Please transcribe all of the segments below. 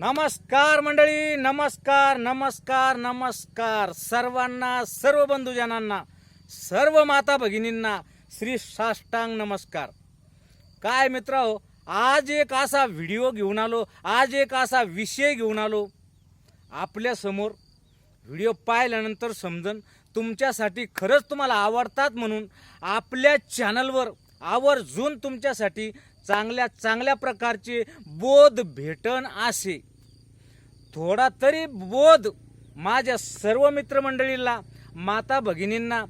नमस्कार मंडळी नमस्कार नमस्कार नमस्कार. सर्वांना सर्व बंधुजनांना सर्व माता भगिनींना श्री साष्टांग नमस्कार. काय मित्र आज एक असा व्हिडिओ घेऊन आलो आज एक असा विषय घेऊन आलो. आपल्यासमोर व्हिडिओ पाहिल्यानंतर समजन तुमच्यासाठी खरंच तुम्हाला आवडतात म्हणून आपल्या चॅनलवर आवर्जून तुमच्यासाठी चांगल्या चांगल्या प्रकारचे बोध भेटन असे. थोडा तरी बोध माझ्या सर्व मित्रमंडळीला माता भगिनींना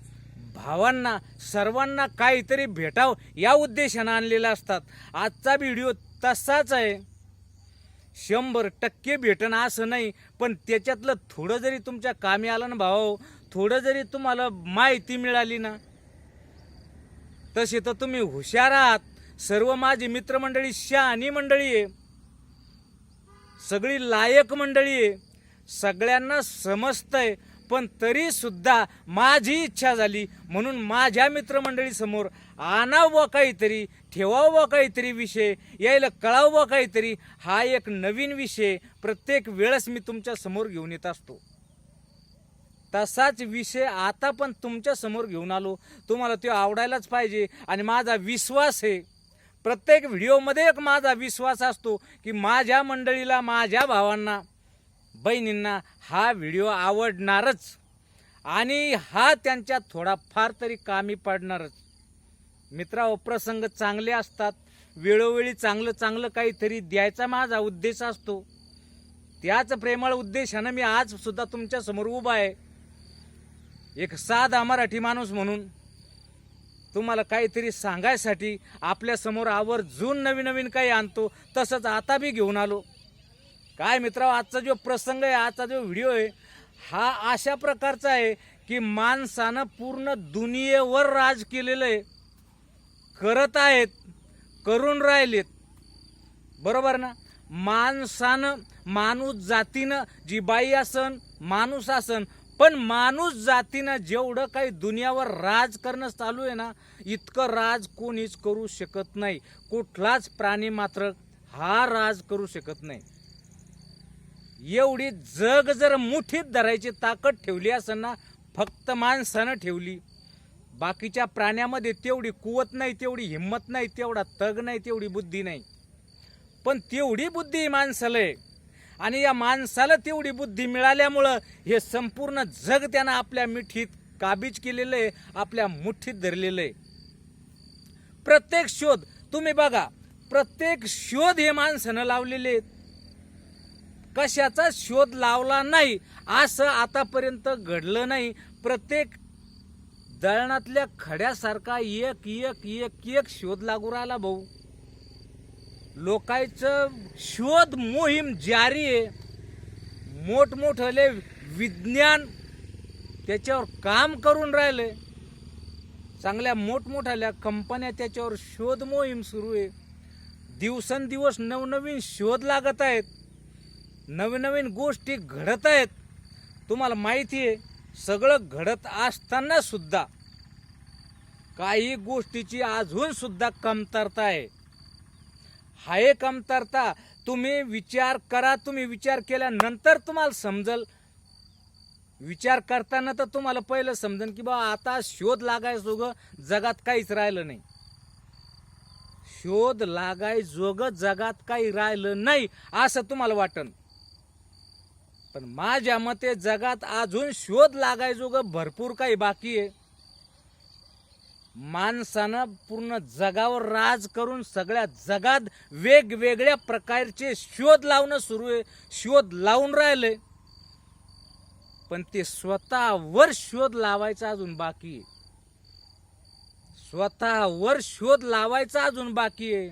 भावांना सर्वांना काहीतरी भेटाव या उद्देशानं आणलेला असतात. आजचा व्हिडिओ तसाच आहे. शंभर टक्के भेटणं असं नाही पण त्याच्यातलं थोडं जरी तुमच्या कामी आलं ना भाऊ थोडं जरी तुम्हाला माहिती मिळाली ना तसे तर तुम्ही हुशार आहात. सर्व माझी मित्रमंडळी शहाणी मंडळी आहे. सगळी लायक मंडळी आहे. सगळ्यांना समजतंय पण तरीसुद्धा माझी इच्छा झाली. म्हणून माझ्या मित्रमंडळीसमोर आणावं काहीतरी ठेवावं काहीतरी विषय यायला कळावं काहीतरी. हा एक नवीन विषय प्रत्येक वेळेस मी तुमच्यासमोर घेऊन येत असतो. तसाच विषय आता पण तुमच्यासमोर घेऊन आलो. तुम्हाला तो आवडायलाच पाहिजे. आणि माझा विश्वास आहे प्रत्येक व्हिडिओमध्ये एक माझा विश्वास असतो की माझ्या मंडळीला माझ्या भावांना बहिणींना हा व्हिडिओ आवडणारच. आणि हा त्यांच्या थोडाफार तरी कामी पडणारच. मित्रा प्रसंग चांगले असतात. वेळोवेळी चांगलं चांगलं काहीतरी द्यायचा माझा उद्देश असतो. त्याच प्रेमळ उद्देशानं मी आज सुद्धा तुमच्यासमोर उभा आहे. एक साधा मराठी माणूस म्हणून तुम्हाला काहीतरी सांगायसाठी आपल्यासमोर आवर्जून नवीन नवीन काही आणतो तसंच आता बी घेऊन आलो. काय मित्रा आजचा जो प्रसंग आहे आजचा जो व्हिडिओ आहे हा अशा प्रकारचा आहे की माणसानं पूर्ण दुनियेवर राज केलेलं आहे. करत आहेत करून राहिलेत. बरोबर ना? माणसानं माणूस जातीनं जी बाई असन माणूस असन पण माणूस जातीनं जेवढं काही दुनियावर राज करणं चालू आहे ना इतकं राज कोणीच करू शकत नाही. कुठलाच प्राणी मात्र हा राज करू शकत नाही. एवढी जग जर मुठीत धरायची ताकद ठेवली असं ना फक्त माणसानं ठेवली. बाकीच्या प्राण्यामध्ये तेवढी कुवत नाही तेवढी हिंमत नाही तेवढा तग नाही तेवढी बुद्धी नाही. पण तेवढी बुद्धी माणसाला आहे. आणि या माणसाला तेवढी बुद्धी मिळाल्यामुळं हे संपूर्ण जग त्यानं आपल्या मिठीत काबीज केलेलं आहे आपल्या मुठीत धरलेलं आहे. प्रत्येक शोध तुम्ही बघा प्रत्येक शोध हे माणसानं लावलेले आहेत. कशाचा शोध लावला नाही असं आतापर्यंत घडलं नाही. प्रत्येक दळणातल्या खड्यासारखा एक एक एक एक शोध लागू राहिला भाऊ. लोकांचं शोध मोहीम जारी आहे. मोठमोठले विज्ञान त्याच्यावर काम करून राहिले. चांगल्या मोठमोठ्या कंपन्या त्याच्यावर शोध मोहीम सुरू आहे. दिवसेंदिवस नवनवीन शोध लागत आहेत. नवीन नवीन गोष्टी घडत आहेत. तुम्हाला माहिती आहे सगळं घडत असताना सुद्धा काही गोष्टीची अजून सुद्धा कमतरता आहे. हा एक कमतरता. तुम्ही विचार करा तुम्ही विचार केल्यानंतर तुम्हाला समजल. विचार करताना तर तुम्हाला पहिलं समजेल की बा आता शोध लागायजोगं जगात काहीच राहिलं नाही. शोध लागायजोगं जगात काही राहिलं नाही असं तुम्हाला वाटन. पण माझ्या मते जगात अजून शोध लागायजोगं भरपूर काही बाकी आहे. माणसानं पूर्ण जगावर राज करून सगळ्या जगात वेगवेगळ्या प्रकारचे शोध लावणं सुरू आहे शोध लावून राहिले. पण ते स्वतःवर शोध लावायचा अजून बाकी आहे. स्वतःवर शोध लावायचा अजून बाकी आहे.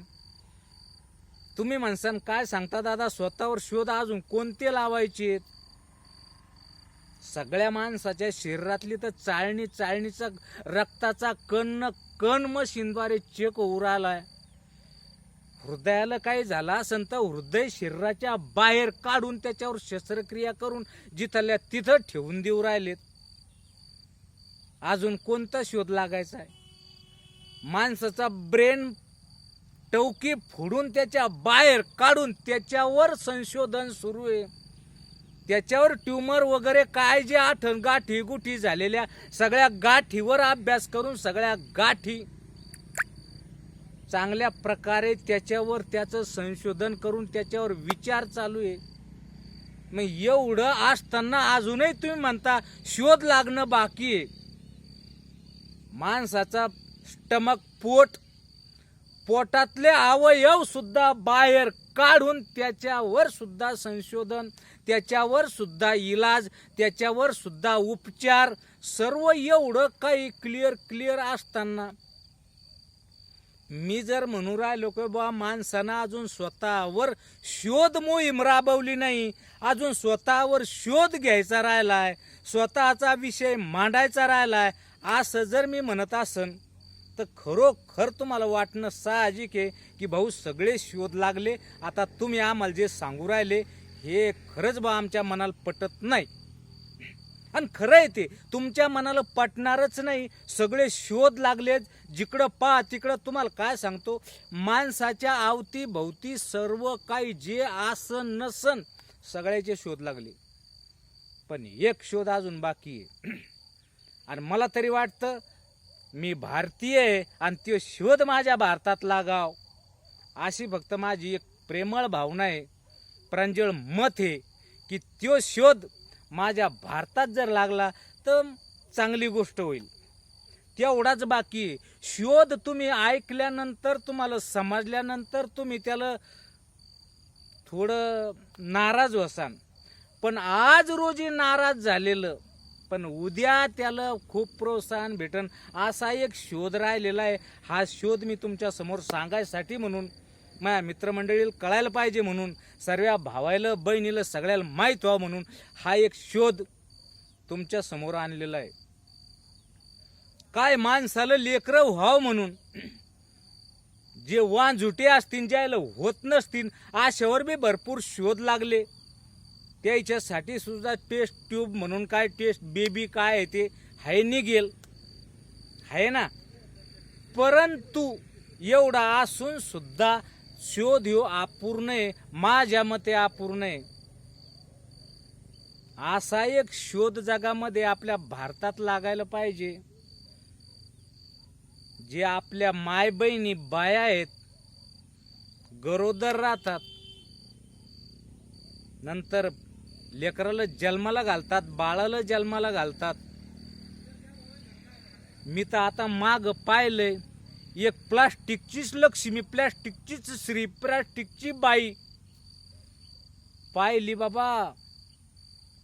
तुम्ही म्हणसान काय सांगता दादा स्वतःवर शोध अजून कोणते लावायचे आहेत? सगळ्या माणसाच्या शरीरातली तर चाळणी चाळणीचा रक्ताचा कण कण मशीनद्वारे चेक होऊ राहिलाय. हृदयाला काही झाला असेल तर हृदय शरीराच्या बाहेर काढून त्याच्यावर शस्त्रक्रिया करून जिथल्या तिथं ठेवून देऊ राहिलेत. अजून कोणता शोध लागायचा आहे? माणसाचा ब्रेन टवकी फोडून त्याच्या बाहेर काढून त्याच्यावर संशोधन सुरू आहे. त्याच्यावर ट्युमर वगैरे काय जे आठण गाठी गुठी झालेल्या सगळ्या गाठीवर अभ्यास करून सगळ्या गाठी चांगल्या प्रकारे त्याच्यावर त्याचं संशोधन करून त्याच्यावर विचार चालू आहे. मग एवढं असताना अजूनही तुम्ही म्हणता शोध लागणं बाकी आहे. माणसाचा स्टमक पोट पोटातले अवयव सुद्धा बाहेर काढून त्याच्यावर सुद्धा संशोधन त्याच्यावर सुद्धा इलाज त्याच्यावर सुद्धा उपचार सर्व एवढं काही क्लिअर क्लिअर असताना. मी जर म्हणू राहिलो की बा माणसानं अजून स्वतःवर शोध मोहीम राबवली नाही अजून स्वतःवर शोध घ्यायचा राहिलाय स्वतःचा विषय मांडायचा राहिलाय असं जर मी म्हणत असन तर खरोखर तुम्हाला वाटणं साहजिक आहे की भाऊ सगळे शोध लागले. आता तुम्ही आम्हाला जे सांगू राहिले हे खरंच बा आमच्या मनाला पटत नाही. आणि खरं आहे ते तुमच्या मनाला पटणारच नाही. सगळे शोध लागलेत. जिकडं पा तिकडं तुम्हाला काय सांगतो? माणसाच्या अवतीभोवती सर्व काही जे आसन नसन सगळ्याचे शोध लागले. पण एक शोध अजून बाकी आहे. आणि मला तरी वाटतं मी भारतीय आहे आणि तो शोध माझ्या भारतात लागाव. अशी फक्त माझी एक प्रेमळ भावना आहे. प्रांजळ मत आहे की तो शोध माझ्या भारतात जर लागला तर चांगली गोष्ट होईल. तेवढाच बाकी. शोध तुम्ही ऐकल्यानंतर तुम्हाला समजल्यानंतर तुम्ही त्याला थोडं नाराज व्हाल पण आज रोजी नाराज झालेलं पण उद्या त्याला खूप प्रोत्साहन भेटन. असा एक शोध राहिलेला आहे. हा शोध मी तुमच्यासमोर सांगायसाठी म्हणून माझ्या मित्रमंडळीला कळायला पाहिजे म्हणून सर्व भावायला बहिणीला सगळ्याला माहीत व्हावं म्हणून हा एक शोध तुमच्यासमोर आणलेला आहे. काय माणसाला लेकरं व्हावं म्हणून जे वान झुटे असतील ज्याला होत नसतील अशावर बी भरपूर शोध लागले. त्याच्यासाठी सुद्धा टेस्ट ट्यूब म्हणून काय टेस्ट बेबी काय आहे ते हाय निघेल. आहे ना? परंतु एवढा असून सुद्धा शोध ह्यो अपूर्ण आहे माझ्या मते अपूर्ण आहे. असा एक शोध जगामध्ये आपल्या भारतात लागायला पाहिजे. जे आपल्या माय बहिणी बाया आहेत गरोदर राहतात. नंतर लेकराला जन्माला घालतात बाळाला जन्माला घालतात. मी तर आता माग पाहिलंय. एक प्लास्टिकचीच लक्ष्मी प्लास्टिकचीच श्री प्लास्टिकची बाई. पाहिली बाबा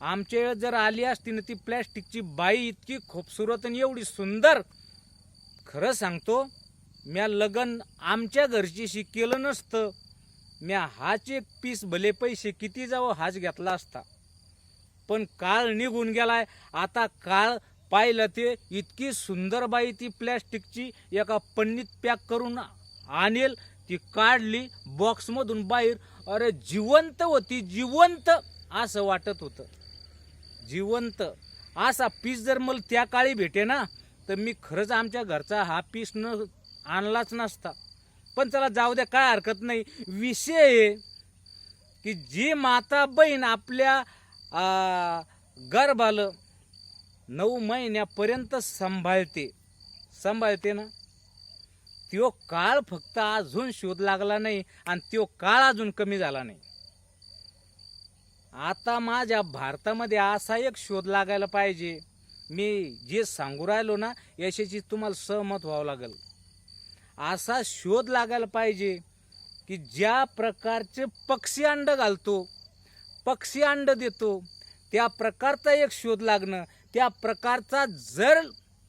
आमच्या वेळेस जर आली असती ना ती प्लॅस्टिकची बाई इतकी खूपसूरत आणि एवढी सुंदर. खरं सांगतो म्या लगन आमच्या घरचीशी केलं नसतं. म्या हाच एक पीस भले पैसे किती जावं हाच घेतला असता. पण काळ निघून गेलाय. आता काळ पाहिलं ते इतकी सुंदर बाई ती प्लॅस्टिकची एका पन्नीत पॅक करून आणेल ती काढली बॉक्समधून बाहेर. अरे जिवंत होती जिवंत असं वाटत होतं. जिवंत. असा पीस जर मला त्या काळी भेटे ना तर मी खरंच आमच्या घरचा हा पीस न आणलाच नसता. पण चला जाऊ द्या काय हरकत नाही. विषय आहे की जी माता बहीण आपल्या गर्भालं नऊ महिन्यापर्यंत सांभाळते. सांभाळते ना? त्यो काळ फक्त अजून शोध लागला नाही आणि त्यो काळ अजून कमी झाला नाही. आता माझ्या भारतामध्ये असा एक शोध लागायला पाहिजे. मी जे सांगू राहिलो ना याच्याशी तुम्हाला सहमत व्हावं लागेल. असा शोध लागायला पाहिजे की ज्या प्रकारचे पक्षी अंड घालतो पक्षी अंड देतो त्या प्रकारचा एक शोध लागणं त्या प्रकारचा जर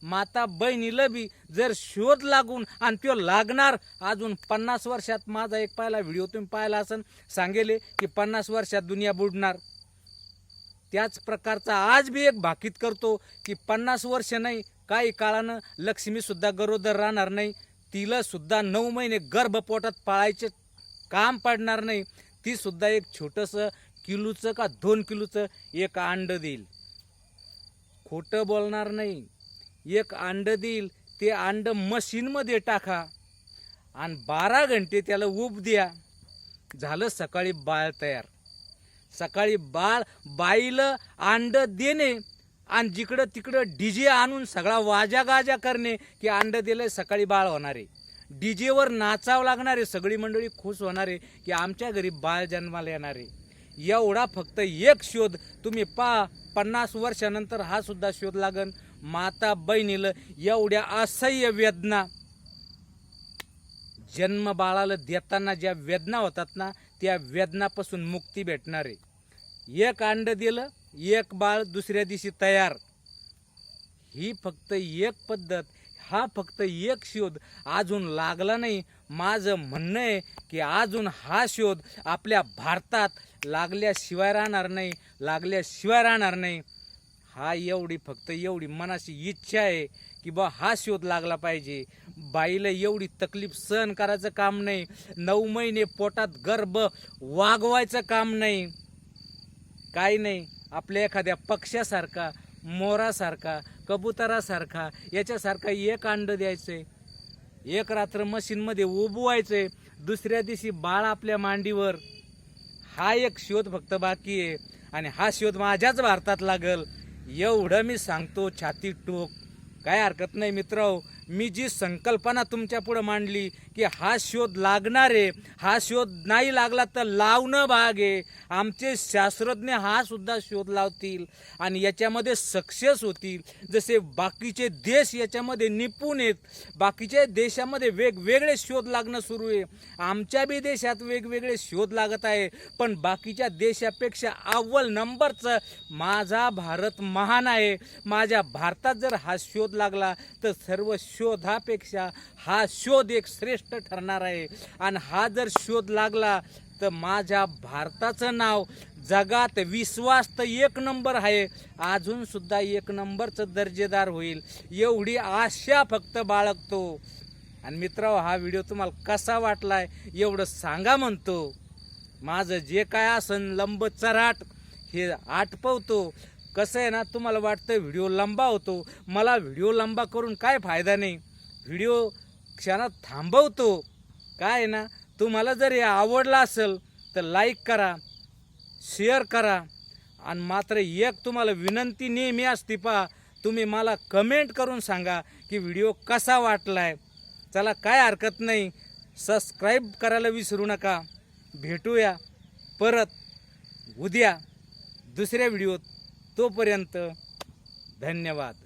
माता बहिणीला बी जर शोध लागून आणि तो लागणार अजून पन्नास वर्षात माझा एक पाहिला व्हिडिओ तुम्ही पाहिला असन सांगेले की पन्नास वर्षात दुनिया बुडणार. त्याच प्रकारचा आज बी एक भाकीत करतो की पन्नास वर्ष नाही काही काळानं लक्ष्मीसुद्धा गरोदर राहणार नाही तिलासुद्धा नऊ महिने गर्भपोटात पाळायचे काम पडणार नाही तीसुद्धा एक छोटंसं किलोचं का दोन किलोचं एक अंड देईल. खोटं बोलणार नाही. एक अंडं देईल ते अंडं मशीनमध्ये टाका आणि बारा घंटे त्याला ऊब द्या. झालं सकाळी बाळ तयार. सकाळी बाळ बाईला अंडं देणे आणि जिकडं तिकडं डी जे आणून सगळा वाजा गाजा करणे की अंडं दिलं सकाळी बाळ होणार. आहे डी जेवर नाचावं लागणारे सगळी मंडळी खुश होणारे की आमच्या घरी बाळ जन्माला येणारे. एवढा फक्त एक शोध तुम्ही पा पन्नास वर्षानंतर हा सुद्धा शोध लागन. माता बहिणीला एवढ्या असह्य वेदना. जन्म बाळाला देताना ज्या वेदना होतात ना त्या वेदनापासून मुक्ती भेटणार आहे. एक अंड दिलं एक बाळ दुसऱ्या दिवशी तयार. ही फक्त एक पद्धत हा फक्त एक शोध अजून लागला नाही. माझं म्हणणं आहे की अजून हा शोध आपल्या भारतात लागल्याशिवाय राहणार नाही लागल्याशिवाय राहणार नाही. हा एवढी फक्त एवढी मनाची इच्छा आहे की बा हा शोध लागला पाहिजे. बाईला एवढी तकलीफ सहन करायचं काम नाही. नऊ महिने पोटात गर्भ वागवायचं काम नाही. काही नाही. आपल्या एखाद्या पक्ष्यासारखा मोरासारखा कबुतरासारखा याच्यासारखा एक अंड द्यायचं आहे एक रात्र मशीनमध्ये उबवायचंय दुसऱ्या दिवशी बाळ आपल्या मांडीवर. हा एक शोध फक्त बाकी आहे. आणि हा शोध माझ्याच भारतात लागल. एवढं मी सांगतो छाती टोक. काय हरकत नाही मित्र मी जी संकल्पना तुमच्यापुढं मांडली की हा शोध लागणार आहे हा शोध नाही लागला तर लावणं भाग आहे. आमचे शास्त्रज्ञ हा सुद्धा शोध लावतील आणि याच्यामध्ये सक्सेस होतील. जसे बाकीचे देश याच्यामध्ये निपुण आहेत. बाकीच्या देशामध्ये वेगवेगळे शोध लागणं सुरू आहे. आमच्या बी देशात वेगवेगळे शोध लागत आहे. पण बाकीच्या देशापेक्षा अव्वल नंबरचं माझा भारत महान आहे. माझ्या भारतात जर हा शोध लागला तर सर्व शोधापेक्षा हा शोध एक श्रेष्ठ ठरणार आहे. आणि हा जर शोध लागला तर माझ्या भारताचं नाव जगात विश्वास तर एक नंबर आहे. अजूनसुद्धा एक नंबरचं दर्जेदार होईल. एवढी आशा फक्त बाळगतो आणि मित्र हा व्हिडिओ तुम्हाला कसा वाटला आहे एवढं सांगा म्हणतो. माझं जे काय आसन लंब चराट हे आटपवतो. कसं आहे ना तुम्हाला वाटतं व्हिडिओ लंबा होतो. मला व्हिडिओ लंबा करून काय फायदा नाही. व्हिडिओ क्षणात थांबवतो. काय आहे ना तुम्हाला जर हे आवडला असेल तर लाईक करा शेअर करा. आणि मात्र एक तुम्हाला विनंती नेहमी असते पा तुम्ही मला कमेंट करून सांगा की व्हिडिओ कसा वाटला आहे चला काय हरकत नाही. सबस्क्राईब करायला विसरू नका. भेटूया परत. उद्या दुसऱ्या व्हिडिओत तोपर्यंत धन्यवाद.